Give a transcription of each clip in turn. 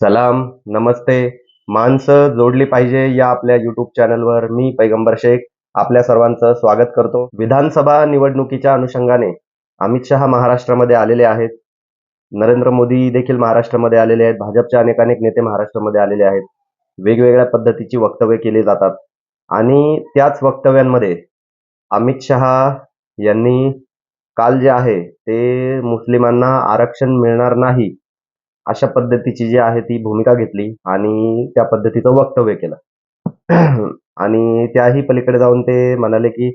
सलाम नमस्ते. माणसं जोडली पाहिजे या आपल्या युट्यूब चॅनलवर मी पैगंबर शेख. आपल्या सर्वांचं स्वागत करतो. विधानसभा निवडणुकीच्या अनुषंगाने अमित शहा महाराष्ट्रामध्ये आलेले आहेत. नरेंद्र मोदी देखील महाराष्ट्रामध्ये आलेले आहेत. भाजपच्या अनेक अनेक नेते महाराष्ट्रामध्ये आलेले आहेत. वेगवेगळ्या पद्धतीची वक्तव्य केली जातात. आणि त्याच वक्तव्यांमध्ये अमित शहा यांनी काल जे आहे ते मुस्लिमांना आरक्षण मिळणार नाही अशा पद्धतीची जी आहे ती भूमिका घेतली आणि त्या पद्धतीचं वक्तव्य केलं. आणि त्याही पलीकडे जाऊन ते म्हणाले की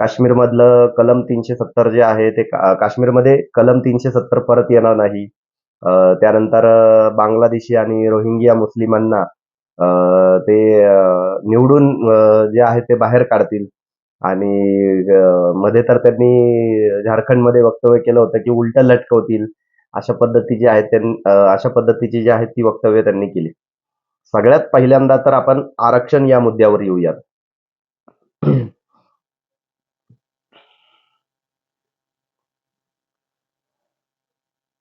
काश्मीरमधलं कलम तीनशे सत्तर जे आहे ते काश्मीरमध्ये कलम तीनशे सत्तर परत येणार नाही. त्यानंतर बांगलादेशी आणि रोहिंग्या मुस्लिमांना ते निवडून जे आहे ते बाहेर काढतील. आणि मध्ये तर त्यांनी झारखंडमध्ये वक्तव्य केलं होतं की उलट लटकवतील. अशा पद्धतीचे आहेत अशा पद्धतीची जी आहेत ती वक्तव्य त्यांनी केली. सगळ्यात पहिल्यांदा तर आपण आरक्षण या मुद्द्यावर येऊयात.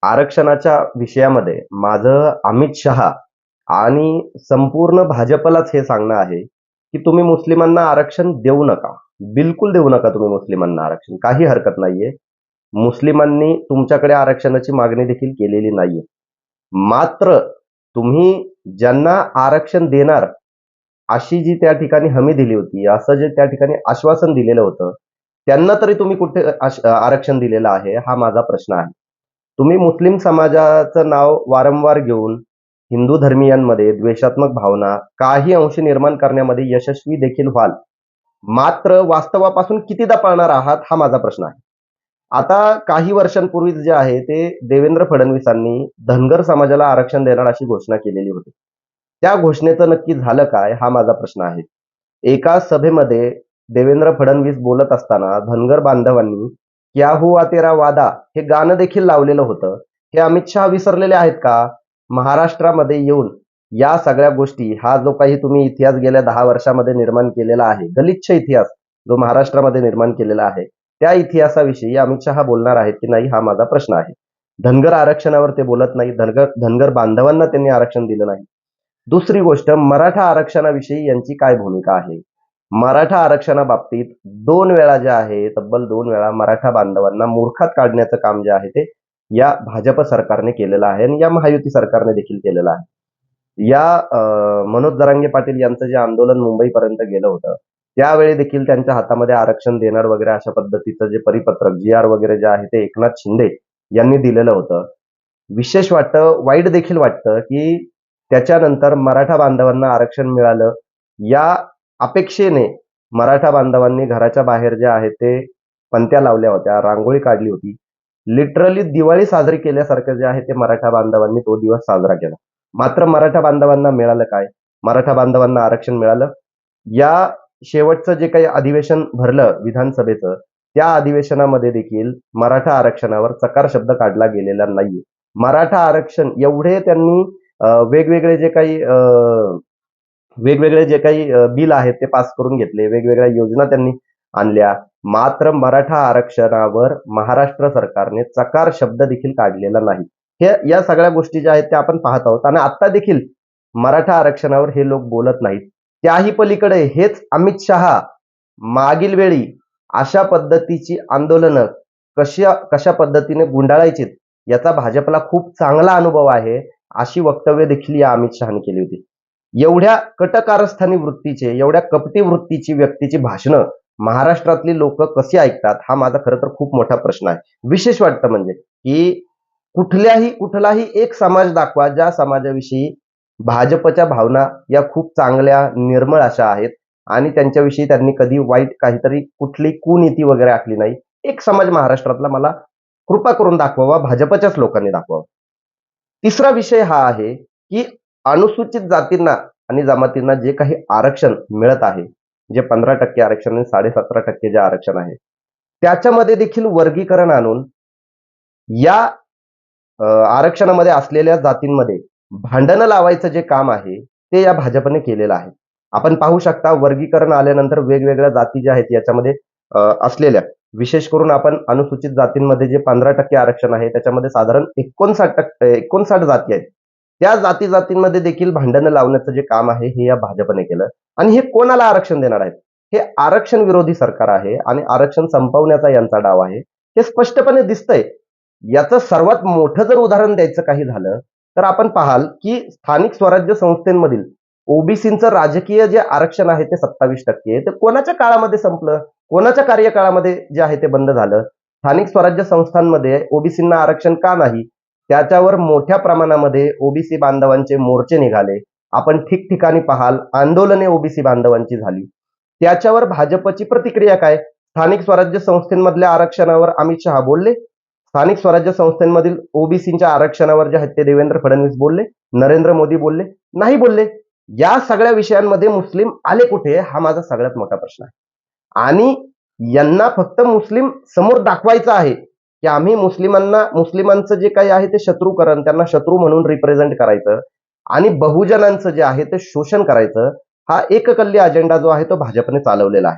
आरक्षणाच्या विषयामध्ये माझं अमित शहा आणि संपूर्ण भाजपलाच हे सांगणं आहे की तुम्ही मुस्लिमांना आरक्षण देऊ नका. बिलकुल देऊ नका तुम्ही मुस्लिमांना आरक्षण. काही हरकत नाहीये. मुस्लिमांनी तुमच्याकडे आरक्षणाची मागणी देखील केलेली नाहीये. मात्र तुम्ही ज्यांना आरक्षण देणार अशी जी त्या ठिकाणी हमी दिली होती असं जे त्या ठिकाणी आश्वासन दिलेलं होतं त्यांना तरी तुम्ही कुठे आरक्षण दिलेलं आहे हा माझा प्रश्न आहे. तुम्ही मुस्लिम समाजाचं नाव वारंवार घेऊन हिंदू धर्मीयांमध्ये द्वेषात्मक भावना काही अंश निर्माण करण्यामध्ये यशस्वी देखील व्हाल. मात्र वास्तवापासून कितीदा पाळणार आहात हा माझा प्रश्न आहे. आता काही वर्षांपूर्वीच जे आहे ते देवेंद्र फडणवीसांनी धनगर समाजाला आरक्षण देणार अशी घोषणा केलेली होती. त्या घोषणेचं नक्की झालं काय हा माझा प्रश्न आहे. एका सभेमध्ये देवेंद्र फडणवीस बोलत असताना धनगर बांधवांनी क्या हुआ तेरा वादा हे गाणं देखील लावलेलं होतं. हे अमित शहा विसरलेले आहेत का? महाराष्ट्रामध्ये येऊन या सगळ्या गोष्टी हा जो काही तुम्ही इतिहास गेल्या दहा वर्षामध्ये निर्माण केलेला आहे गलिच्छ इतिहास जो महाराष्ट्रामध्ये निर्माण केलेला आहे त्या इतिहासाविषयी अमित शहा बोलणार आहेत की नाही हा माझा प्रश्न आहे. धनगर आरक्षणावर ते बोलत नाही धनगर धनगर बांधवांना त्यांनी आरक्षण दिलं नाही. दुसरी गोष्ट मराठा आरक्षणाविषयी यांची काय भूमिका आहे? मराठा आरक्षणाबाबतीत दोन वेळा जे आहे तब्बल दोन वेळा मराठा बांधवांना मूर्खात काढण्याचं काम जे आहे ते या भाजप सरकारने केलेलं आहे आणि या महायुती सरकारने देखील केलेलं आहे. या मनोज दरांगे पाटील यांचं जे आंदोलन मुंबईपर्यंत गेलं होतं त्यावेळी देखील त्यांच्या हातामध्ये आरक्षण देणार वगैरे अशा पद्धतीचं जे परिपत्रक जी आर वगैरे जे आहे ते एकनाथ शिंदे यांनी दिलेलं होतं. विशेष वाटतं वाईट देखील वाटतं की त्याच्यानंतर मराठा बांधवांना आरक्षण मिळालं. या अपेक्षेने मराठा बांधवांनी घराच्या बाहेर जे आहे ते पंत्या लावल्या होत्या रांगोळी काढली होती. लिटरली दिवाळी साजरी केल्यासारखं जे आहे ते मराठा बांधवांनी तो दिवस साजरा केला. मात्र मराठा बांधवांना मिळालं काय? मराठा बांधवांना आरक्षण मिळालं. या शेवटचं जे काही अधिवेशन भरलं विधानसभेचं त्या अधिवेशनामध्ये देखील मराठा आरक्षणावर चकार शब्द काढला गेलेला नाहीये. मराठा आरक्षण एवढे त्यांनी वेगवेगळे जे काही अं, वेगवेगळे जे काही बिल आहेत ते पास करून घेतले वेगवेगळ्या योजना त्यांनी आणल्या. मात्र मराठा आरक्षणावर महाराष्ट्र सरकारने चकार शब्द देखील काढलेला नाही. हे या सगळ्या गोष्टी ज्या आहेत त्या आपण पाहत आहोत. आणि आता देखील मराठा आरक्षणावर हे लोक बोलत नाहीत. त्याही पलीकडे हेच अमित शहा मागील वेळी अशा पद्धतीची आंदोलनं कशा कशा पद्धतीने गुंडाळायची याचा भाजपला खूप चांगला अनुभव आहे अशी वक्तव्य देखील या अमित शहाने केली होती. एवढ्या कटकारस्थानी वृत्तीचे एवढ्या कपटी वृत्तीची व्यक्तीची भाषणं महाराष्ट्रातली लोक कशी ऐकतात हा माझा खरं तर खूप मोठा प्रश्न आहे. विशेष वाटतं म्हणजे की कुठल्याही कुठलाही एक समाज दाखवा ज्या समाजाविषयी भाजपच्या भावना या खूप चांगल्या निर्मळ अशा आहेत. आणि त्यांच्याविषयी त्यांनी कधी वाईट काहीतरी कुठली कुनीती वगैरे आखली नाही. एक समाज महाराष्ट्रातला मला कृपा करून दाखवावा भाजपच्याच लोकांनी दाखवावा. तिसरा विषय हा आहे की अनुसूचित जातींना आणि जमातींना जे काही आरक्षण मिळत आहे जे पंधरा टक्के आरक्षण आणि साडेसतरा टक्के जे आरक्षण आहे त्याच्यामध्ये देखील वर्गीकरण आणून या आरक्षणामध्ये असलेल्या जातींमध्ये भांडणं लावायचं जे काम आहे ते या भाजपने केलेलं आहे. आपण पाहू शकता वर्गीकरण आल्यानंतर वेगवेगळ्या जाती ज्या आहेत याच्यामध्ये असलेल्या विशेष करून आपण अनुसूचित जातींमध्ये जे पंधरा टक्के आरक्षण आहे त्याच्यामध्ये साधारण एकोणसाठ टक्के एकोणसाठ जाती आहेत. त्या जाती जातींमध्ये देखील भांडणं लावण्याचं जे काम आहे हे या भाजपने केलं. आणि हे कोणाला आरक्षण देणार आहेत? हे आरक्षण विरोधी सरकार आहे आणि आरक्षण संपवण्याचा यांचा डाव आहे. हे स्पष्टपणे दिसतंय. याचं सर्वात मोठं जर उदाहरण द्यायचं काही झालं तर आपण पाहाल की स्थानिक स्वराज्य संस्थेमधील ओबीसीचं राजकीय जे आरक्षण आहे ते सत्तावीस टक्के ते कोणाच्या काळामध्ये संपलं? कोणाच्या कार्यकाळामध्ये जे आहे ते बंद झालं? स्थानिक स्वराज्य संस्थांमध्ये ओबीसींना आरक्षण का नाही? त्याच्यावर मोठ्या प्रमाणामध्ये ओबीसी बांधवांचे मोर्चे निघाले. आपण ठिकठिकाणी पाहाल आंदोलने ओबीसी बांधवांची झाली. त्याच्यावर भाजपची प्रतिक्रिया काय? स्थानिक स्वराज्य संस्थेमधल्या आरक्षणावर अमित शहा बोलले? स्थानिक स्वराज्य संस्थांमधील ओबीसीच्या आरक्षणावर जे आहेत ते देवेंद्र फडणवीस बोलले नरेंद्र मोदी बोलले नाही बोलले या सगळ्या विषयांमध्ये मुस्लिम आले कुठे हा माझा सगळ्यात मोठा प्रश्न आहे. आणि यांना फक्त मुस्लिम समोर दाखवायचं आहे की आम्ही मुस्लिमांना मुस्लिमांचं जे काही आहे ते शत्रूकरण त्यांना शत्रू म्हणून रिप्रेझेंट करायचं आणि बहुजनांचं जे आहे ते शोषण करायचं हा एककल्ली अजेंडा जो आहे तो भाजपने चालवलेला आहे.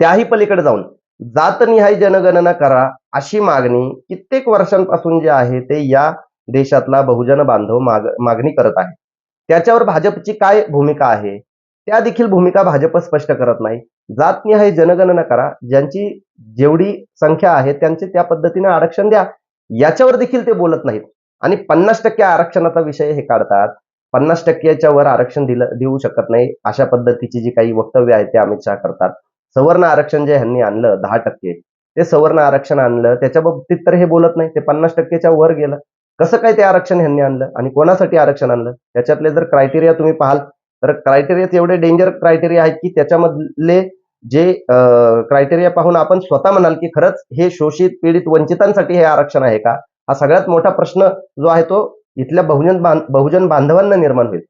त्याही पलीकडे जाऊन जातनिहाय जनगणना करा अशी मागणी कित्येक वर्षांपासून जे आहे ते या देशातला बहुजन बांधव माग मागणी करत आहे. त्याच्यावर भाजपची काय भूमिका आहे? त्या देखील भूमिका भाजप स्पष्ट करत नाही. जातनिहाय जनगणना करा. ज्यांची जेवढी संख्या आहे त्यांचे त्या पद्धतीने आरक्षण द्या. याच्यावर देखील ते बोलत नाहीत. आणि पन्नास टक्के आरक्षणाचा विषय हे काढतात. पन्नास टक्क्याच्या वर आरक्षण दिलं देऊ शकत नाही. अशा पद्धतीची जी काही वक्तव्य आहेत ते अमित शहा करतात. सवर्ण आरक्षण जे ह्यांनी आणलं दहा टक्के ते सवर्ण आरक्षण आणलं त्याच्या बाबतीत तर हे बोलत नाही ते पन्नास टक्केच्या वर गेलं. कसं काय ते आरक्षण ह्यांनी आणलं आणि कोणासाठी आरक्षण आणलं? त्याच्यातले जर क्रायटेरिया तुम्ही पाहाल तर क्रायटेरियात एवढे डेंजर क्रायटेरिया आहेत की त्याच्यामधले जे क्रायटेरिया पाहून आपण स्वतः म्हणाल की खरंच हे शोषित पीडित वंचितांसाठी हे आरक्षण आहे का? हा सगळ्यात मोठा प्रश्न जो आहे तो इथल्या बहुजन बहुजन बांधवांना निर्माण होईल.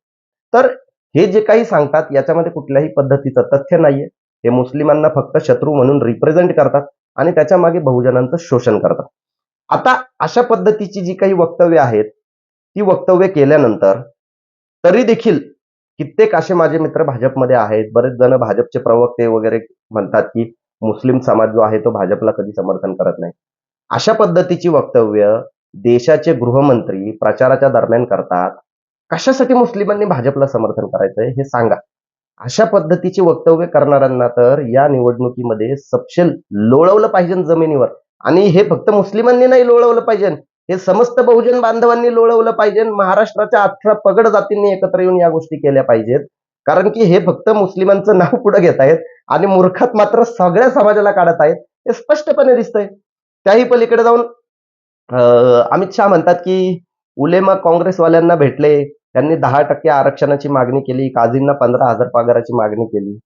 तर हे जे काही सांगतात याच्यामध्ये कुठल्याही पद्धतीचं तथ्य नाहीये. हे मुस्लिमांना फक्त शत्रू म्हणून रिप्रेझेंट करतात आणि त्याच्यामागे बहुजनांचं शोषण करतात. आता अशा पद्धतीची जी काही वक्तव्य आहेत ती वक्तव्य केल्यानंतर तरी देखील कित्येक असे माझे मित्र भाजपमध्ये आहेत. बरेच जण भाजपचे प्रवक्ते वगैरे म्हणतात की मुस्लिम समाज जो आहे तो भाजपला कधी समर्थन करत नाही. अशा पद्धतीची वक्तव्य देशाचे गृहमंत्री प्रचाराच्या दरम्यान करतात. कशासाठी मुस्लिमांनी भाजपला समर्थन करायचंय हे सांगा. अशा पद्धतीची वक्तव्य करणाऱ्यांना तर या निवडणुकीमध्ये सपशेल लोळवलं पाहिजे जमिनीवर. आणि हे फक्त मुस्लिमांनी नाही लोळवलं पाहिजे. हे समस्त बहुजन बांधवांनी लोळवलं पाहिजे. महाराष्ट्राच्या अठरा पगड जातींनी एकत्र येऊन या गोष्टी केल्या पाहिजेत. कारण की हे फक्त मुस्लिमांचं नाव पुढे घेत आहेत आणि मूर्खात मात्र सगळ्या समाजाला काढत आहेत. हे स्पष्टपणे दिसतंय. त्याही पलीकडे जाऊन अमित शहा म्हणतात की उलेमा काँग्रेसवाल्यांना भेटले त्यांनी दहा टक्के आरक्षणाची मागणी केली काझींना पंधरा हजार पगाराची मागणी केली.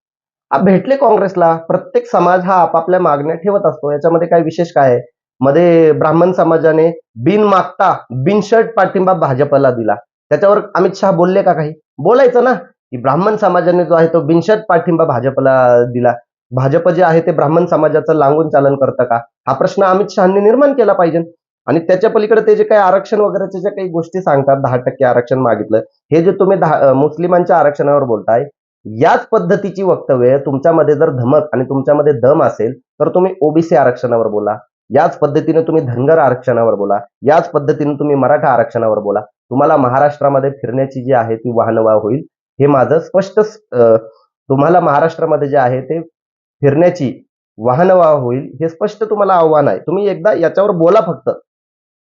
भेटले काँग्रेसला. प्रत्येक समाज हा आपापल्या मागण्या ठेवत असतो. याच्यामध्ये काय विशेष काय आहे? मध्ये ब्राह्मण समाजाने बिन मागता बिनशर्ट पाठिंबा भाजपला दिला. त्याच्यावर अमित शहा बोलले का काही? बोलायचं ना. की ब्राह्मण समाजाने जो आहे तो बिनशर्ट पाठिंबा भाजपला दिला. भाजप जे आहे ते ब्राह्मण समाजाचं लांगून चालन करतं का? हा प्रश्न अमित शहानी निर्माण केला पाहिजे. आणि त्याच्या पलीकडे ते जे काही आरक्षण वगैरेच्या ज्या काही गोष्टी सांगतात दहा टक्के आरक्षण मागितलं हे जे तुम्ही दहा मुस्लिमांच्या आरक्षणावर बोलताय याच पद्धतीची वक्तव्य तुमच्यामध्ये जर धमक आणि तुमच्यामध्ये दम असेल तर तुम्ही ओबीसी आरक्षणावर बोला. याच पद्धतीने तुम्ही धनगर आरक्षणावर बोला. याच पद्धतीने तुम्ही मराठा आरक्षणावर बोला. तुम्हाला महाराष्ट्रामध्ये फिरण्याची जी आहे ती वाहनवा होईल. हे माझं स्पष्ट तुम्हाला महाराष्ट्रामध्ये जे आहे ते फिरण्याची वाहनवा होईल हे स्पष्ट तुम्हाला आव्हान आहे. तुम्ही एकदा याच्यावर बोला फक्त.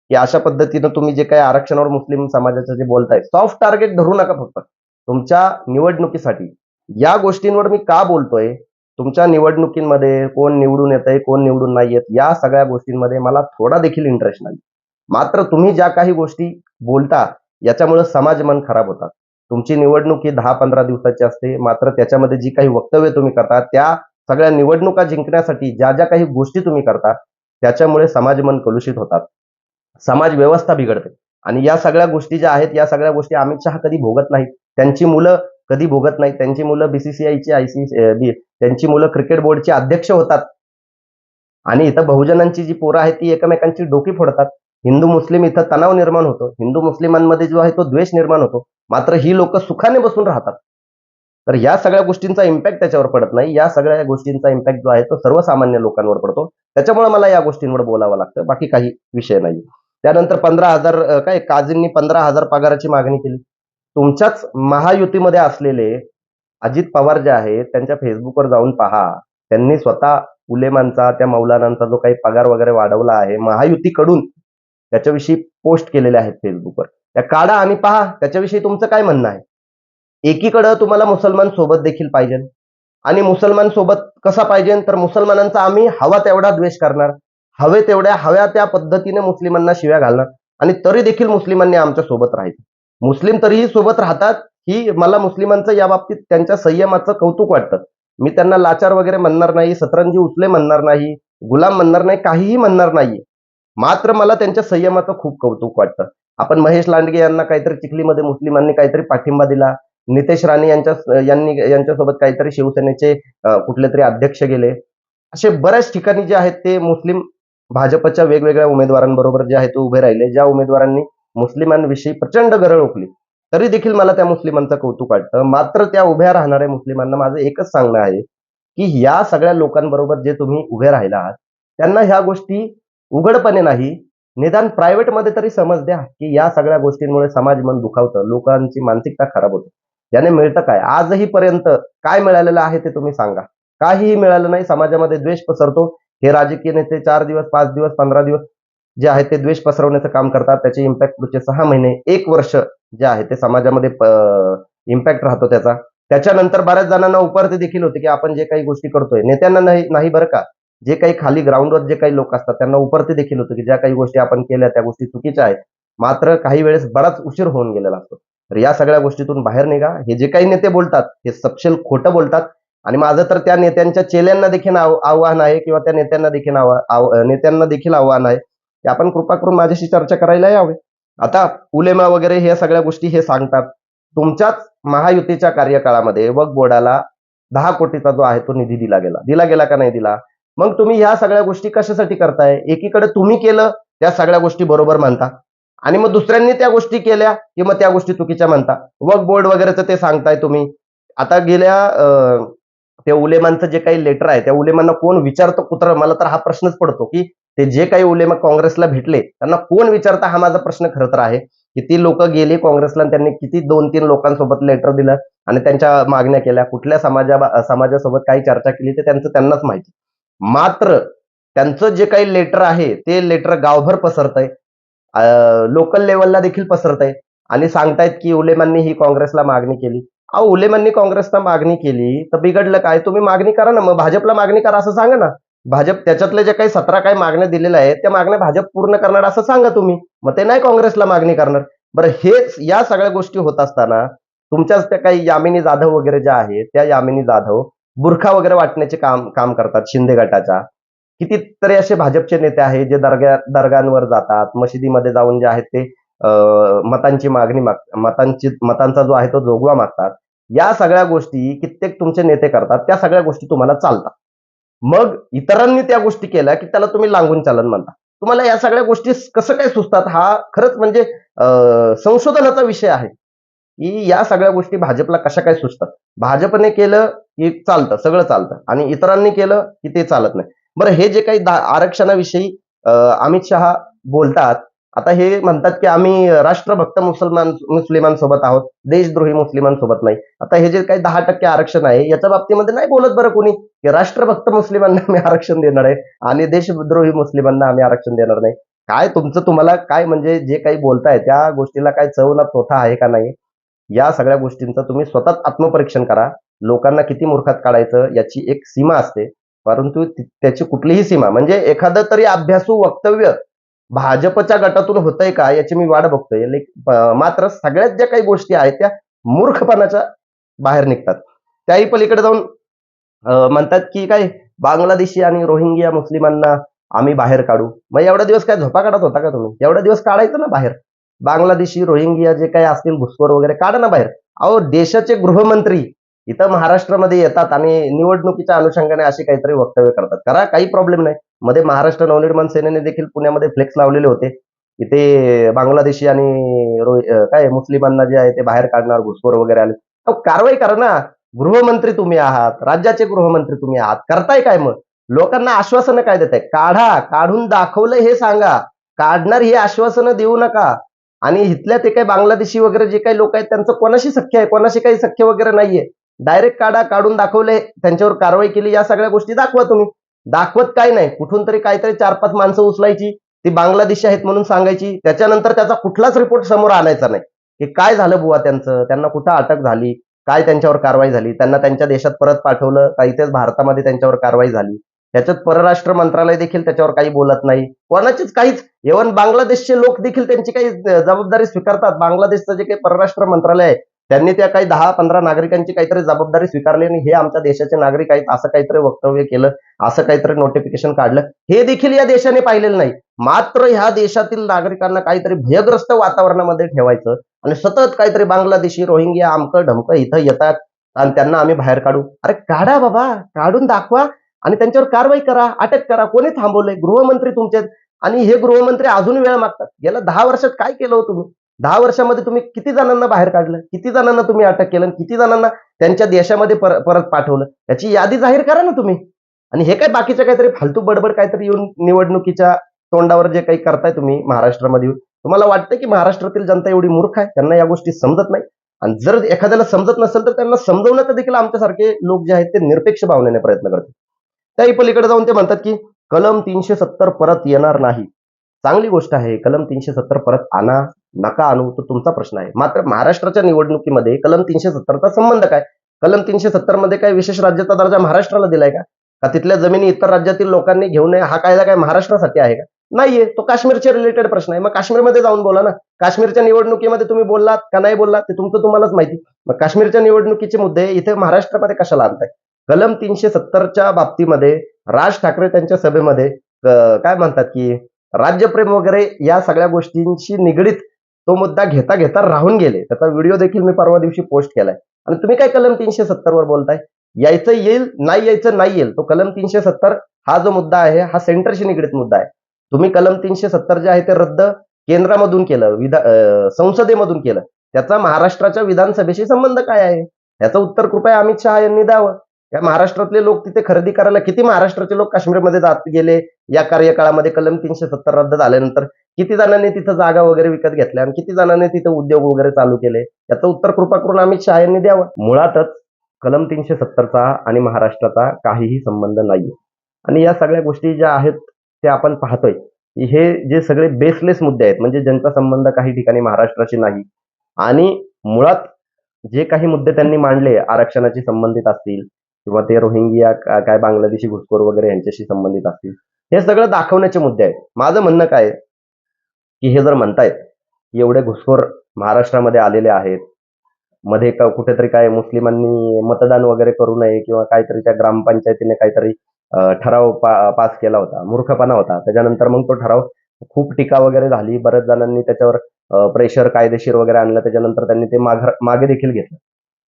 की अशा पद्धतीनं तुम्ही जे काही आरक्षणावर मुस्लिम समाजाचं जे बोलताय सॉफ्ट टार्गेट धरू नका फक्त. तुमच्या निवडणुकीसाठी. या गोष्टींवर मी का बोलतोय? तुमच्या निवडणुकीमध्ये कोण निवडून येत आहे कोण निवडून नाही येत या सगळ्या गोष्टींमध्ये मला थोडा देखील इंटरेस्ट नाही. मात्र तुम्ही ज्या काही गोष्टी बोलता याच्यामुळे समाज मन खराब होतात. तुमची निवडणूक ही दहा पंधरा दिवसाची असते मात्र त्याच्यामध्ये जी काही वक्तव्य तुम्ही करता त्या सगळ्या निवडणुका जिंकण्यासाठी ज्या ज्या काही गोष्टी तुम्ही करता त्याच्यामुळे समाज मन कलुषित होतात. समाज व्यवस्था बिघडते. आणि या सगळ्या गोष्टी ज्या आहेत या सगळ्या गोष्टी अमित शहा कधी भोगत नाहीत. त्यांची मुलं कधी भोगत नाहीत. त्यांची मुलं बीसीसीआयची आयसी त्यांची मुलं क्रिकेट बोर्डचे अध्यक्ष होतात. आणि इथं बहुजनांची जी पोरं आहेत ती एकमेकांची डोकी फोडतात. हिंदू मुस्लिम इथं तणाव निर्माण होतो. हिंदू मुस्लिमांमध्ये जो आहे तो द्वेष निर्माण होतो. मात्र ही लोक सुखाने बसून राहतात. तर या सगळ्या गोष्टींचा इम्पॅक्ट त्याच्यावर पडत नाही. या सगळ्या गोष्टींचा इम्पॅक्ट जो आहे तो सर्वसामान्य लोकांवर पडतो. त्याच्यामुळे मला या गोष्टींवर बोलावं लागतं. बाकी काही विषय नाही त्यानंतर पंधरा हजार काय काजींनी पंधरा हजार पगाराची मागणी केली. तुमच्याच महायुतीमध्ये असलेले अजित पवार जे आहेत त्यांच्या फेसबुकवर जाऊन पहा. त्यांनी स्वतः उलेमांचा त्या मौलानांचा जो काही पगार वगैरे वाढवला आहे महायुतीकडून त्याच्याविषयी पोस्ट केलेले आहेत फेसबुकवर. त्या काढा आणि पहा त्याच्याविषयी तुमचं काय म्हणणं आहे? एकीकडं तुम्हाला मुसलमान सोबत देखील पाहिजे. आणि मुसलमान सोबत कसा पाहिजे? तर मुसलमानांचा आम्ही हवा तेवढा द्वेष करणार. हवे तेवढ्या हव्या त्या पद्धतीने मुस्लिमांना शिव्या घालणार. आणि तरी देखील मुस्लिमांनी आमच्यासोबत राहायचं. मुस्लिम तरीही सोबत राहतात ही मला मुस्लिमांचं या बाबतीत त्यांच्या संयमाचं कौतुक वाटतं. मी त्यांना लाचार वगैरे म्हणणार नाही सतरंजी उचले म्हणणार नाही गुलाम म्हणणार नाही काहीही म्हणणार नाही मात्र मला त्यांच्या संयमाचं खूप कौतुक वाटतं. आपण महेश लांडगे यांना काहीतरी चिखलीमध्ये मुस्लिमांनी काहीतरी पाठिंबा दिला. नितेश राणे यांच्या यांनी यांच्यासोबत काहीतरी शिवसेनेचे कुठले तरी अध्यक्ष गेले. असे बऱ्याच ठिकाणी जे आहेत ते मुस्लिम भाजपच्या वेगवेगळ्या उमेदवारांबरोबर जे आहे ते उभे राहिले. ज्या उमेदवारांनी मुस्लिमांविषयी प्रचंड गरळ ओकली तरी देखील मला त्या मुस्लिमांचं कौतुक वाटतं. मात्र त्या उभ्या राहणाऱ्या मुस्लिमांना माझं एकच सांगणं आहे की या सगळ्या लोकांबरोबर जे तुम्ही उभे राहिला आहात त्यांना ह्या गोष्टी उघडपणे नाही. निदान प्रायव्हेटमध्ये तरी समज द्या की या सगळ्या गोष्टींमुळे समाज मन दुखावतं लोकांची मानसिकता खराब होते. याने मिळतं काय? आजही पर्यंत काय मिळालेलं आहे ते तुम्ही सांगा. काहीही मिळालं नाही समाजामध्ये द्वेष पसरतो हे राजकीय नेते चार दिवस पाच दिवस पंधरा दिवस जे आहे ते द्वेष पसरवण्याचं काम करतात. त्याचे इम्पॅक्ट पुढचे सहा महिने एक वर्ष जे आहे ते समाजामध्ये इम्पॅक्ट राहतो त्याचा. त्याच्यानंतर बऱ्याच जणांना उपरते देखील होते की आपण जे काही गोष्टी करतोय नेत्यांना नाही नाही बरं का? जे काही खाली ग्राउंडवर जे काही लोक असतात त्यांना उपरते देखील होतं की ज्या काही गोष्टी आपण केल्या त्या गोष्टी चुकीच्या आहेत. मात्र काही वेळेस बराच उशीर होऊन गेलेला असतो. तर या सगळ्या गोष्टीतून बाहेर निघा. हे जे काही नेते बोलतात हे सपशेल खोटं बोलतात. आणि माझं तर त्या नेत्यांच्या चेल्यांना देखील आव- आव्हान आहे किंवा त्या नेत्यांना देखील आव- नेत्यांना देखील आव्हान आहे. की आपण कृपा करून माझ्याशी चर्चा करायला यावे. आता उलेमा वगैरे ह्या सगळ्या गोष्टी हे सांगतात. तुमच्याच महायुतीच्या कार्यकाळामध्ये वक बोर्डाला दहा कोटीचा जो आहे तो निधी दिला गेला. दिला गेला का नाही दिला? मग तुम्ही ह्या सगळ्या गोष्टी कशासाठी करताय? एकीकडे तुम्ही केलं त्या सगळ्या गोष्टी बरोबर म्हणता. आणि मग दुसऱ्यांनी त्या गोष्टी केल्या की मग त्या गोष्टी चुकीच्या म्हणता. वक बोर्ड वगैरेचं ते सांगताय तुम्ही. आता गेल्या त्या उलेमांचं जे काही लेटर आहे त्या उलेमांना कोण विचारतो कुत्र? मला तर हा प्रश्नच पडतो की ते जे काही उलेमा काँग्रेसला भेटले त्यांना कोण विचारता? हा माझा प्रश्न खरं तर आहे. किती लोक गेले काँग्रेसला त्यांनी किती दोन तीन लोकांसोबत लेटर दिलं आणि त्यांच्या मागण्या केल्या? कुठल्या समाजा समाजासोबत काही चर्चा केली ते त्यांचं त्यांनाच माहिती. मात्र त्यांचं जे काही लेटर आहे ते लेटर गावभर पसरतंय. लोकल लेवलला देखील पसरतंय. आणि सांगतायत की उलेमांनी ही काँग्रेसला मागणी केली. अहो उलेमांनी काँग्रेसला मागणी केली तर बिघडलं काय? तुम्ही मागणी करा ना मग भाजपला मागणी करा असं सांगा ना. भाजप त्याच्यातले जे काही सतरा काही मागण्या दिलेल्या आहेत त्या मागण्या भाजप पूर्ण करणार असं सांगा तुम्ही. मग ते नाही काँग्रेसला मागणी करणार. बरं हेच या सगळ्या गोष्टी होत असताना तुमच्याच त्या काही यामिनी जाधव वगैरे ज्या आहेत त्या यामिनी जाधव बुरखा वगैरे वाटण्याचे काम काम करतात शिंदे गटाच्या. कितीतरी असे भाजपचे नेते आहेत जे दर्गा दर्गांवर जातात मशिदीमध्ये जाऊन जे आहेत ते मतांची मागणी माग मतांची मतांचा जो आहे तो जोगवा मागतात. या सगळ्या गोष्टी कित्येक तुमचे नेते करतात त्या सगळ्या गोष्टी तुम्हाला चालतात. मग इतरांनी त्या गोष्टी केल्या की त्याला तुम्ही लांबून चालन म्हणता. तुम्हाला या सगळ्या गोष्टी कसं काय सुचतात हा खरंच म्हणजे संशोधनाचा विषय आहे. की या सगळ्या गोष्टी भाजपला कशा काय सुचतात? भाजपने केलं की चालतं सगळं चालतं. आणि इतरांनी केलं की ते चालत नाही. बरं हे जे काही दा- आरक्षणाविषयी अं, अमित शहा बोलतात आता हे म्हणतात की आम्ही राष्ट्रभक्त मुसलमान मुस्लिमांसोबत आहोत देशद्रोही मुस्लिमांसोबत नाही. आता हे जे काही दहा टक्के आरक्षण आहे याच्या बाबतीमध्ये नाही बोलत बरं कोणी. की राष्ट्रभक्त मुस्लिमांना आम्ही आरक्षण देणार आहे आणि देशद्रोही मुस्लिमांना आम्ही आरक्षण देणार नाही. काय तुमचं तुम्हाला काय म्हणजे जे काही बोलताय त्या गोष्टीला काय चव ना तोथा आहे का नाही? या सगळ्या गोष्टींचं तुम्ही स्वतःच आत्मपरीक्षण करा. लोकांना किती मूर्खात काढायचं याची एक सीमा असते. परंतु त्याची कुठलीही सीमा म्हणजे एखादं तरी अभ्यासू वक्तव्य भाजपच्या गटातून होतंय का याची मी वाट बघतोय. मात्र सगळ्यात ज्या काही गोष्टी आहेत त्या मूर्खपणाच्या बाहेर निघतात. त्याही पलीकडे जाऊन म्हणतात की काय बांगलादेशी आणि रोहिंग्या मुस्लिमांना आम्ही बाहेर काढू. मग एवढा दिवस काय झोपा काढत होता का तुम्ही? एवढा दिवस काढायचं ना बाहेर. बांगलादेशी रोहिंग्या जे काही असतील घुसखोर वगैरे काढा ना बाहेर. अहो देशाचे गृहमंत्री इथं महाराष्ट्रामध्ये येतात आणि निवडणुकीच्या अनुषंगाने अशी काहीतरी वक्तव्य करतात. करा काही प्रॉब्लेम नाही. मध्ये महाराष्ट्र नवनिर्माण सेनेने देखील पुण्यामध्ये फ्लेक्स लावलेले होते. इथे बांगलादेशी आणि काय मुस्लिमांना जे आहे ते बाहेर काढणार घुसखोर वगैरे आले. कारवाई करा ना. गृहमंत्री तुम्ही आहात. राज्याचे गृहमंत्री तुम्ही आहात. करताय काय मग? लोकांना आश्वासनं काय देताय? काढा. काढून दाखवलं हे सांगा. काढणार ही आश्वासनं देऊ नका. आणि इथल्या ते काही बांगलादेशी वगैरे जे काही लोक आहेत त्यांचं कोणाशी सख्य आहे? कोणाशी काही सख्य वगैरे नाहीये. डायरेक्ट काढा काढून दाखवले त्यांच्यावर कारवाई केली या सगळ्या गोष्टी दाखवा तुम्ही. दाखवत काय नाही. कुठून तरी काहीतरी चार पाच माणसं उचलायची ती बांगलादेशी आहेत म्हणून सांगायची. त्याच्यानंतर त्याचा कुठलाच रिपोर्ट समोर आणायचा नाही. की काय झालं बुवा त्यांचं? त्यांना कुठं अटक झाली? काय त्यांच्यावर कारवाई झाली? त्यांना त्यांच्या देशात परत पाठवलं का इथेच भारतामध्ये त्यांच्यावर कारवाई झाली? त्याच्यात परराष्ट्र मंत्रालय देखील त्याच्यावर काही बोलत नाही. कोणाचीच काहीच इव्हन बांगलादेशचे लोक देखील त्यांची काही जबाबदारी स्वीकारतात. बांगलादेशचं जे काही परराष्ट्र मंत्रालय आहे त्यांनी त्या काही दहा पंधरा नागरिकांची काहीतरी जबाबदारी स्वीकारली आणि हे आमच्या देशाचे नागरिक आहेत असं काहीतरी वक्तव्य केलं असं काहीतरी नोटिफिकेशन काढलं. हे देखील या देशाने पाहिलेलं नाही. मात्र ह्या देशातील नागरिकांना काहीतरी भयग्रस्त वातावरणामध्ये ठेवायचं आणि सतत काहीतरी बांगलादेशी रोहिंग्या आमकं ढमकं इथं येतात आणि त्यांना आम्ही बाहेर काढू. अरे काढा बाबा काढून दाखवा आणि त्यांच्यावर कारवाई करा अटक करा. कोणी थांबवलंय? गृहमंत्री तुमचे आणि हे गृहमंत्री अजून वेळ मागतात. गेल्या दहा वर्षात काय केलं हो तुम्ही? दहा वर्षामध्ये तुम्ही किती जणांना बाहेर काढलं? किती जणांना तुम्ही अटक केलं? आणि किती जणांना त्यांच्या देशामध्ये पर- परत पाठवलं? याची यादी जाहीर करा ना तुम्ही. आणि हे काय बाकीचं काहीतरी फालतू बडबड काहीतरी येऊन निवडणुकीच्या तोंडावर जे काही करताय तुम्ही महाराष्ट्रामध्ये येऊन. तुम्हाला वाटतं की महाराष्ट्रातील जनता एवढी मूर्ख आहे? त्यांना या गोष्टी समजत नाही. आणि जर एखाद्याला समजत नसेल तर त्यांना समजवण्याचा देखील आमच्यासारखे लोक जे आहेत ते निरपेक्ष भावनेने प्रयत्न करतात. त्याही पलीकडे जाऊन ते म्हणतात की कलम तीनशे सत्तर परत येणार नाही. चांगली गोष्ट आहे कलम तीनशे सत्तर परत आणा. नका आणू तो तुमचा प्रश्न आहे. मात्र महाराष्ट्राच्या निवडणुकीमध्ये कलम तीनशे सत्तरचा संबंध काय? कलम तीनशे सत्तरमध्ये काय विशेष राज्याचा दर्जा महाराष्ट्राला दिलाय का? का तिथल्या जमिनी इतर राज्यातील लोकांनी घेऊ नये हा कायदा काय महाराष्ट्रासाठी आहे का? नाहीये तो काश्मीरच्या रिलेटेड प्रश्न आहे. मग काश्मीरमध्ये जाऊन बोला ना. काश्मीरच्या निवडणुकीमध्ये तुम्ही बोललात का नाही बोललात ते तुमचं तुम्हालाच माहिती. मग काश्मीरच्या निवडणुकीचे मुद्दे इथे महाराष्ट्रामध्ये कशाला आणताय? कलम तीनशे सत्तरच्या बाबतीमध्ये राज ठाकरे त्यांच्या सभेमध्ये काय म्हणतात की राज्यप्रेम वगैरे या सगळ्या गोष्टींशी निगडीत तो मुद्दा घेता घेता राहून गेले. त्याचा व्हिडिओ देखील मी परवा दिवशी पोस्ट केलाय. आणि तुम्ही काय कलम तीनशे सत्तरवर बोलताय? यायचं येईल नाही यायचं नाही येईल. तो कलम तीनशे सत्तर हा जो मुद्दा आहे हा सेंटरशी निगडीत मुद्दा आहे. तुम्ही कलम तीनशे सत्तर जे आहे ते रद्द केंद्रामधून केलं विधा संसदेमधून केलं. त्याचा महाराष्ट्राच्या विधानसभेशी संबंध काय आहे? याचं उत्तर कृपया अमित शहा यांनी द्यावं. या महाराष्ट्रातले लोक तिथे खरेदी करायला किती महाराष्ट्राचे लोक काश्मीरमध्ये जात गेले? या कार्यकाळामध्ये कलम तीनशे सत्तर रद्द झाल्यानंतर किती जणांनी तिथं जागा वगैरे विकत घेतल्या आणि किती जणांनी तिथं उद्योग वगैरे चालू केले? याचं उत्तर कृपा करून अमित शहा यांनी द्यावं. मुळातच कलम तीनशे सत्तरचा आणि महाराष्ट्राचा काहीही संबंध नाहीये. आणि या सगळ्या गोष्टी ज्या आहेत त्या आपण पाहतोय. हे जे सगळे बेसलेस मुद्दे आहेत म्हणजे ज्यांचा संबंध काही ठिकाणी महाराष्ट्राशी नाही. आणि मुळात जे काही मुद्दे त्यांनी मांडले आरक्षणाशी संबंधित असतील किंवा ते रोहिंग्या काय बांगलादेशी घुसखोर वगैरे यांच्याशी संबंधित असतील हे सगळं दाखवण्याचे मुद्दे आहेत. माझं म्हणणं काय आहे, की हे जर म्हणतायत एवढे घुसखोर महाराष्ट्रामध्ये आलेले आहेत मध्ये का कुठेतरी काय मुस्लिमांनी मतदान वगैरे करू नये किंवा काहीतरी त्या ग्रामपंचायतीने काहीतरी ठराव पा, पास केला होता मूर्खपणा होता. त्याच्यानंतर मग तो ठराव खूप टीका वगैरे झाली. बऱ्याच जणांनी त्याच्यावर प्रेशर कायदेशीर वगैरे आणलं. त्याच्यानंतर त्यांनी ते माघ मागे देखील घेतलं.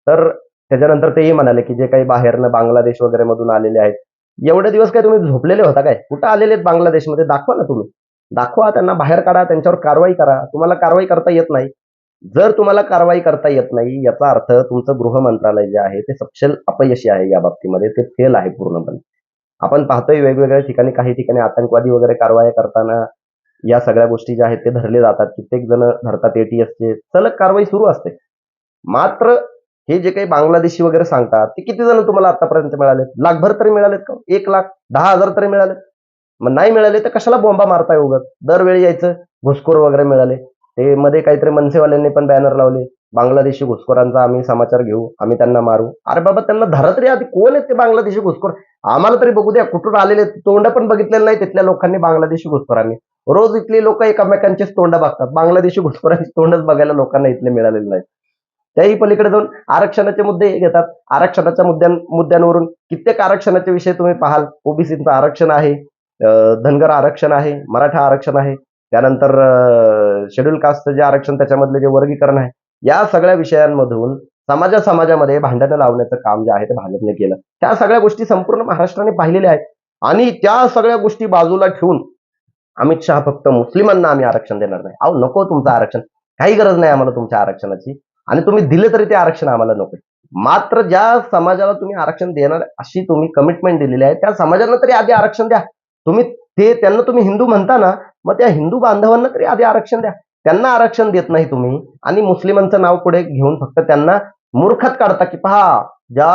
तर त्याच्यानंतर तेही म्हणाले की जे काही बाहेरनं बांगलादेश वगैरे मधून आलेले आहेत एवढे दिवस काय तुम्ही झोपलेले होता काय? कुठं आलेले आहेत बांगलादेशमध्ये? दाखवा ना तुम्ही. दाखवा त्यांना बाहेर काढा त्यांच्यावर कारवाई करा. तुम्हाला कारवाई करता येत नाही. जर तुम्हाला कारवाई करता येत नाही याचा अर्थ तुमचं गृह मंत्रालय जे आहे ते सपशल अपयशी आहे या बाबतीमध्ये. ते फेल आहे पूर्णपणे. आपण पाहतोय वेगवेगळ्या ठिकाणी काही ठिकाणी आतंकवादी वगैरे कारवाया करताना या सगळ्या गोष्टी ज्या आहेत ते धरले जातात. कित्येक जण धरतात एटीएसचे सलग कारवाई सुरू असते. मात्र हे जे काही बांगलादेशी वगैरे सांगतात ते किती जण तुम्हाला आतापर्यंत मिळालेत? लाखभर तरी मिळालेत का? एक लाख दहा हजार तरी मिळालेत? मग नाही मिळाले तर कशाला बॉम्बा मारताय उगत दरवेळी यायचं घुसखोर वगैरे मिळाले. ते मध्ये काहीतरी मनसेवाल्यांनी पण बॅनर लावले. बांगलादेशी घुसखोरांचा आम्ही समाचार घेऊ आम्ही त्यांना मारू. अरे बाबा त्यांना धरत रे आधी. कोण आहेत ते बांगलादेशी घुसखोर? आम्हाला तरी बघू द्या. कुठून आलेले? तोंड पण बघितलेलं नाही तिथल्या लोकांनी बांगलादेशी घुसखोरांनी. रोज इथली लोक एकमेकांचेच तोंड बघतात. बांगलादेशी घुसखोरांची तोंडच बघायला लोकांना इथले मिळालेले नाही त्याही पलीकडे जाऊन आरक्षणाचे मुद्दे घेतात. आरक्षणाच्या मुद्द्यां मुद्द्यांवरून कित्येक आरक्षणाचे विषय तुम्ही पाहाल. ओबीसीचं आरक्षण आहे. धनगर आरक्षण आहे मराठा आरक्षण आहे त्यानंतर शेड्यूल कास्टचं जे आरक्षण त्याच्यामधले जे वर्गीकरण आहे या सगळ्या विषयांमधून समाजा समाजामध्ये भांडणं लावण्याचं काम जे आहे ते भाजपने केलं. त्या सगळ्या गोष्टी संपूर्ण महाराष्ट्राने पाहिलेल्या आहेत. आणि त्या सगळ्या गोष्टी बाजूला ठेवून अमित शहा फक्त मुस्लिमांना आम्ही आरक्षण देणार नाही. अहो नको तुमचं आरक्षण. काही गरज नाही आम्हाला तुमच्या आरक्षणाची. आणि तुम्ही दिले तरी ते आरक्षण आम्हाला नको. मात्र ज्या समाजाला तुम्ही आरक्षण देणार अशी तुम्ही कमिटमेंट दिलेली आहे त्या समाजाला तरी आधी आरक्षण द्या. तुम्ही ते त्यांना तुम्ही हिंदू म्हणता ना मग त्या हिंदू बांधवांना तरी आधी आरक्षण द्या. त्यांना आरक्षण देत नाही तुम्ही आणि मुस्लिमांचं नाव पुढे घेऊन फक्त त्यांना मूर्खत काढता की पहा ज्या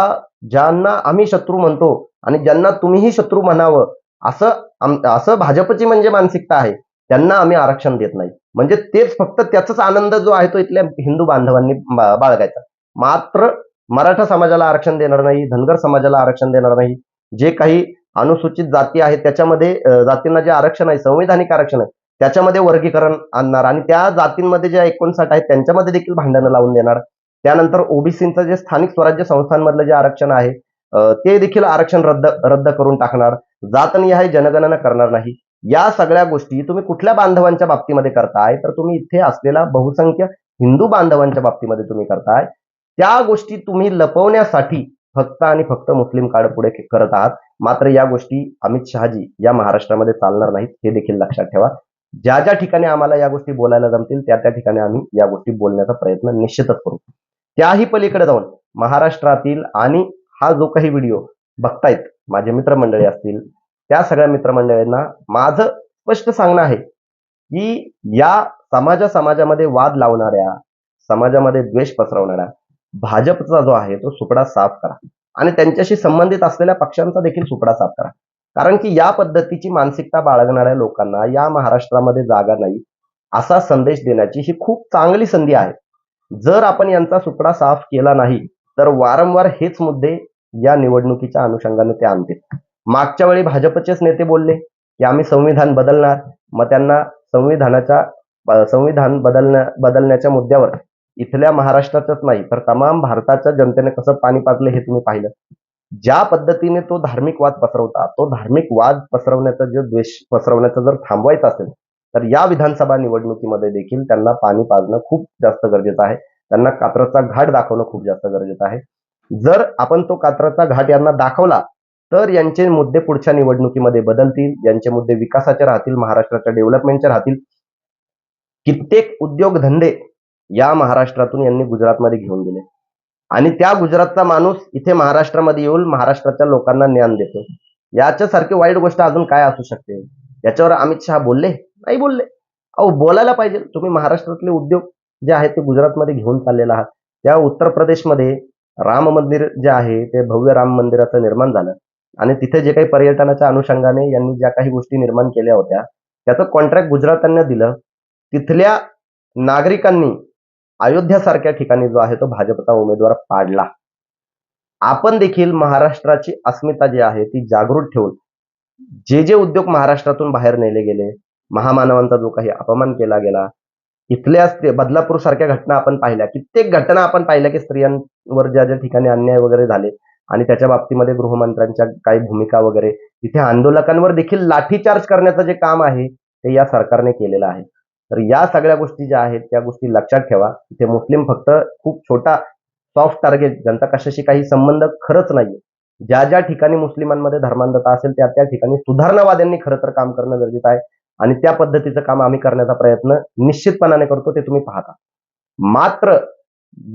ज्यांना आम्ही शत्रू म्हणतो आणि ज्यांना तुम्हीही शत्रू म्हणावं असं असं भाजपची म्हणजे मानसिकता आहे. त्यांना आम्ही आरक्षण देत नाही. म्हणजे तेच फक्त त्याचाच आनंद जो आहे तो इथल्या हिंदू बांधवांनी बा- बाळगायचा. मात्र मराठा समाजाला आरक्षण देणार नाही धनगर समाजाला आरक्षण देणार नाही. जे काही अनुसूचित जाती आहेत त्याच्यामध्ये जातींना जे आरक्षण आहे संवैधानिक आरक्षण आहे त्याच्यामध्ये वर्गीकरण आणणार आणि त्या जातींमध्ये ज्या एकोणसाठ आहेत त्यांच्यामध्ये देखील भांडणं लावून देणार. त्यानंतर ओबीसीचं जे स्थानिक स्वराज्य संस्थांमधलं जे आरक्षण आहे ते देखील आरक्षण रद्द रद्द करून टाकणार. जातनिहाय जनगणना करणार नाही. या सगळ्या गोष्टी तुम्ही कुठल्या बांधवांच्या बाबतीमध्ये करताय तर तुम्ही इथे असलेला बहुसंख्य हिंदू बांधवांच्या बाबतीमध्ये तुम्ही करताय. त्या गोष्टी तुम्ही लपवण्यासाठी फक्त आणि फक्त मुस्लिम कार्ड पुढे करत आहात. मात्र या गोष्टी अमित शहाजी या महाराष्ट्रामध्ये चालणार नाहीत हे देखील लक्षात ठेवा. ज्या ज्या ठिकाणी आम्हाला या गोष्टी बोलायला जमतील त्या त्या ठिकाणी आम्ही या गोष्टी बोलण्याचा प्रयत्न निश्चितच करू. त्याही पलीकडे जाऊन महाराष्ट्रातील आणि हा जो काही व्हिडिओ बघतायत माझे मित्रमंडळी असतील त्या सगळ्या मित्रमंडळींना माझं स्पष्ट सांगणं आहे की या समाजा समाजामध्ये वाद लावणाऱ्या समाजामध्ये द्वेष पसरवणाऱ्या भाजपचा जो आहे तो सुपडा साफ करा. आणि त्यांच्याशी संबंधित असलेल्या पक्षांचा देखील सुपडा साफ करा. कारण की या पद्धतीची मानसिकता बाळगणाऱ्या लोकांना या महाराष्ट्रामध्ये जागा नाही असा संदेश देण्याची ही खूप चांगली संधी आहे. जर आपण यांचा सुपडा साफ केला नाही तर वारंवार हेच मुद्दे या निवडणुकीच्या अनुषंगाने ते आणतील. मागच्या वेळी भाजपचेच नेते बोलले की आम्ही संविधान बदलणार मग त्यांना संविधानाच्या संविधान बदलण्या बदलण्याच्या मुद्द्यावर इथल्या महाराष्ट्राच्याच नाही तर तमाम भारताच्या जनतेने कसं पाणी पाजलं हे तुम्ही पाहिलं. ज्या पद्धतीने तो धार्मिक वाद पसरवता तो धार्मिक वाद पसरवण्याचा जे द्वेष पसरवण्याचा जर थांबवायचा असेल तर या विधानसभा निवडणुकीमध्ये देखील त्यांना पाणी पाजणं खूप जास्त गरजेचं आहे. त्यांना कात्रचा घाट दाखवणं खूप जास्त गरजेचं आहे. जर आपण तो कात्रचा घाट यांना दाखवला तर यांचे मुद्दे पुढच्या निवडणुकीमध्ये बदलतील यांचे मुद्दे विकासाचे राहतील महाराष्ट्राच्या डेव्हलपमेंटचे राहतील. कित्येक उद्योगधंदे या महाराष्ट्रातून यांनी गुजरातमध्ये घेऊन गेले आणि त्या गुजरातचा माणूस इथे महाराष्ट्रामध्ये येऊन महाराष्ट्राच्या लोकांना ज्ञान देतो. याच्यासारखी वाईट गोष्ट अजून काय असू शकते? याच्यावर अमित शहा बोलले? नाही बोलले. अहो बोलायला पाहिजे. तुम्ही महाराष्ट्रातले उद्योग जे आहेत ते गुजरातमध्ये घेऊन चाललेला आहात. त्या उत्तर प्रदेशमध्ये राम मंदिर जे आहे ते भव्य राम मंदिराचं निर्माण झालं. आणि तिथे जे काही पर्यटनाच्या अनुषंगाने यांनी ज्या काही गोष्टी निर्माण केल्या होत्या त्याचं कॉन्ट्रॅक्ट गुजरातांना दिलं. तिथल्या नागरिकांनी अयोध्यासारख्या ठिकाणी जो आहे तो भाजपचा उमेदवार पाडला. आपण देखील महाराष्ट्राची अस्मिता जी आहे ती जागृत ठेवून जे जे उद्योग महाराष्ट्रातून बाहेर नेले गेले महामानवांचा जो काही अपमान केला गेला इथल्या स्त्री- बदलापूर सारख्या घटना आपण पाहिल्या कित्येक घटना आपण पाहिल्या की स्त्रियांवर ज्या ज्या ठिकाणी अन्याय वगैरे झाले आणि त्याच्या बाबतीमध्ये गृहमंत्र्यांच्या काही भूमिका वगैरे तिथे आंदोलकांवर देखील लाठीचार्ज करण्याचं जे काम आहे ते या सरकारने केलेलं आहे. तर या सगळ्या गोष्टी ज्या आहेत त्या गोष्टी लक्षात ठेवा. इथे मुस्लिम फक्त खूप छोटा सॉफ्ट टार्गेट ज्यांचा कशाशी काही संबंध खरंच नाहीये. ज्या ज्या ठिकाणी मुस्लिमांमध्ये धर्मांधता असेल त्या त्या ठिकाणी सुधारणावाद्यांनी खरं तर काम करणं गरजेचं आहे. आणि त्या पद्धतीचं काम आम्ही करण्याचा प्रयत्न निश्चितपणाने करतो ते तुम्ही पाहता. मात्र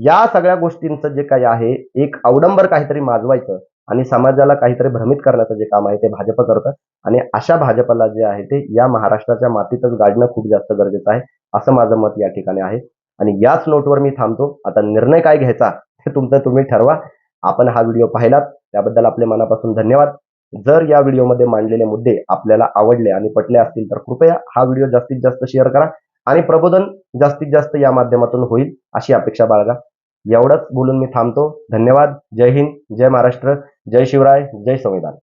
या सगळ्या गोष्टींचं जे काही आहे एक अवडंबर काहीतरी माजवायचं. आणि समाजाला काहीतरी भ्रमित करण्याचं जे काम आहे ते भाजप करतं. आणि अशा भाजपला जे आहे ते या महाराष्ट्राच्या मातीतच गाडणं खूप जास्त गरजेचं आहे असं माझं मत या ठिकाणी आहे. आणि याच नोटवर मी थांबतो. आता निर्णय काय घ्यायचा हे तुमचं तुम्ही ठरवा. आपण हा व्हिडिओ पाहिलात त्याबद्दल आपले मनापासून धन्यवाद. जर या व्हिडिओमध्ये मांडलेले मुद्दे आपल्याला आवडले आणि पटले असतील तर कृपया हा व्हिडिओ जास्तीत जास्त शेअर करा. आणि प्रबोधन जास्तीत जास्त या माध्यमातून होईल अशी अपेक्षा बाळगा. एवढंच बोलून मी थांबतो. धन्यवाद. जय हिंद. जय महाराष्ट्र. जय शिवराय. जय संविधान.